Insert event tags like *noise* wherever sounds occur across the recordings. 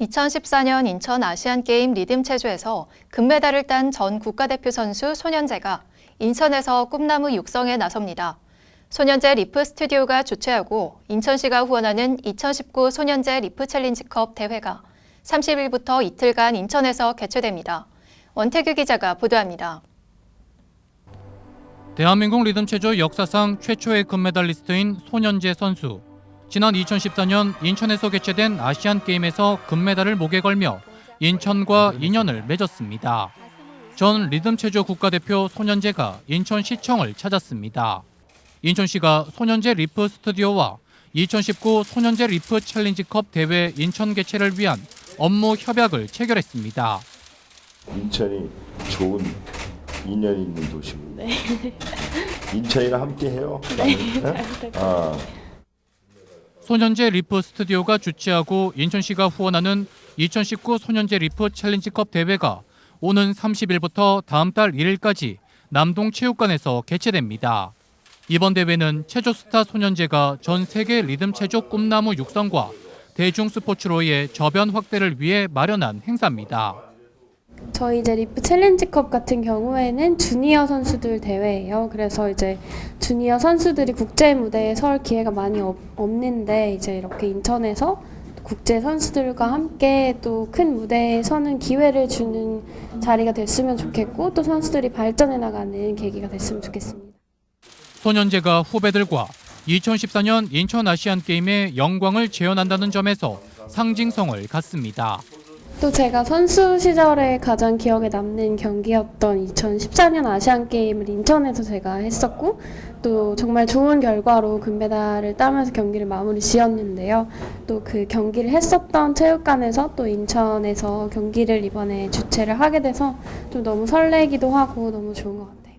2014년 인천 아시안게임 리듬 체조에서 금메달을 딴 전 국가대표 선수 손현재가 인천에서 꿈나무 육성에 나섭니다. 손현재 리프 스튜디오가 주최하고 인천시가 후원하는 2019 손현재 리프 챌린지컵 대회가 30일부터 이틀간 인천에서 개최됩니다. 원태규 기자가 보도합니다. 대한민국 리듬 체조 역사상 최초의 금메달리스트인 손현재 선수. 지난 2014년 인천에서 개최된 아시안 게임에서 금메달을 목에 걸며 인천과 인연을 맺었습니다. 전 리듬 체조 국가대표 손현재가 인천시청을 찾았습니다. 인천시가 손현재 리프 스튜디오와 2019 손현재 리프 챌린지컵 대회 인천 개최를 위한 업무 협약을 체결했습니다. 인천이 좋은 인연 있는 도시고 인천이랑 함께해요. *laughs* 네. 아, 손현재 리프 스튜디오가 주최하고 인천시가 후원하는 2019 손현재 리프 챌린지컵 대회가 오는 30일부터 다음 달 1일까지 남동 체육관에서 개최됩니다. 이번 대회는 체조 스타 손현재가 전 세계 리듬 체조 꿈나무 육성과 대중 스포츠로의 저변 확대를 위해 마련한 행사입니다. 저희 이제 리프 챌린지컵 같은 경우에는 주니어 선수들 대회예요. 그래서 이제 주니어 선수들이 국제 무대에 설 기회가 많이 없, 없는데 이제 이렇게 인천에서 국제 선수들과 함께 또 큰 무대에 서는 기회를 주는 자리가 됐으면 좋겠고 또 선수들이 발전해 나가는 계기가 됐으면 좋겠습니다. 손현재가 후배들과 2014년 인천 아시안 게임의 영광을 재현한다는 점에서 상징성을 갖습니다. 또 제가 선수 시절에 가장 기억에 남는 경기였던 2014년 아시안 게임을 인천에서 제가 했었고 또 정말 좋은 결과로 금메달을 따면서 경기를 마무리 지었는데요. 또 그 경기를 했었던 체육관에서 또 인천에서 경기를 이번에 주최를 하게 돼서 좀 너무 설레기도 하고 너무 좋은 것 같아요.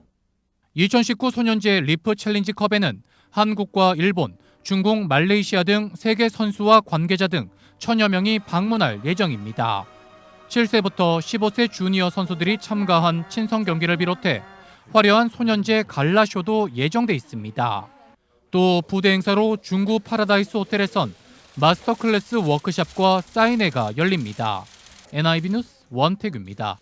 2019 소년제 리프 챌린지 컵에는 한국과 일본, 중국, 말레이시아 등 세계 선수와 관계자 등 천여 명이 방문할 예정입니다. 7세부터 15세 주니어 선수들이 참가한 친선 경기를 비롯해 화려한 소년제 갈라쇼도 예정돼 있습니다. 또 부대 행사로 중구 파라다이스 호텔에선 마스터 클래스 워크샵과 사인회가 열립니다. NIB 뉴스 원태규입니다.